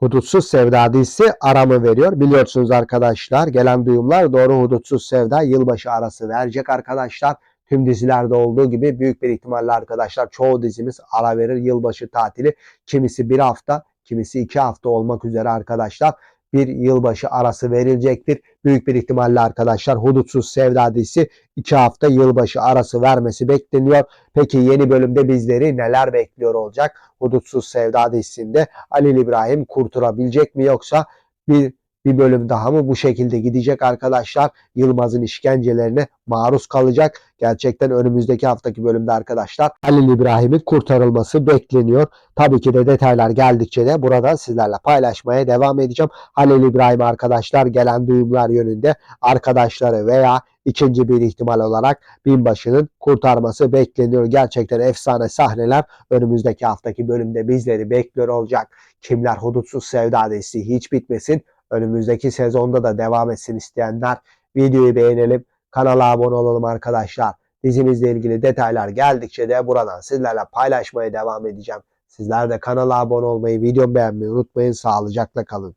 Hudutsuz Sevda dizisi aramı veriyor. Biliyorsunuz arkadaşlar gelen duyumlar doğru Hudutsuz Sevda yılbaşı arası verecek arkadaşlar. Tüm dizilerde olduğu gibi büyük bir ihtimalle arkadaşlar çoğu dizimiz ara verir yılbaşı tatili. Kimisi bir hafta, kimisi iki hafta olmak üzere arkadaşlar bir yılbaşı arası verilecektir. Büyük bir ihtimalle arkadaşlar Hudutsuz Sevda dizisi iki hafta yılbaşı arası vermesi bekleniyor. Peki yeni bölümde bizleri neler bekliyor olacak? Hudutsuz Sevda dizisinde Halil İbrahim kurtarabilecek mi yoksa bir bir bölüm daha mı bu şekilde gidecek arkadaşlar? Yılmaz'ın işkencelerine maruz kalacak. Gerçekten önümüzdeki haftaki bölümde arkadaşlar Halil İbrahim'in kurtarılması bekleniyor. Tabii ki de detaylar geldikçe de burada sizlerle paylaşmaya devam edeceğim. Halil İbrahim arkadaşlar gelen duyumlar yönünde arkadaşları veya ikinci bir ihtimal olarak binbaşının kurtarması bekleniyor. Gerçekten efsane sahneler önümüzdeki haftaki bölümde bizleri bekliyor olacak. Kimler hudutsuz sevda hiç bitmesin. Önümüzdeki sezonda da devam etsin isteyenler videoyu beğenelim. Kanala abone olalım arkadaşlar. Dizimizle ilgili detaylar geldikçe de buradan sizlerle paylaşmaya devam edeceğim. Sizler de kanala abone olmayı, videomu beğenmeyi unutmayın. Sağlıcakla kalın.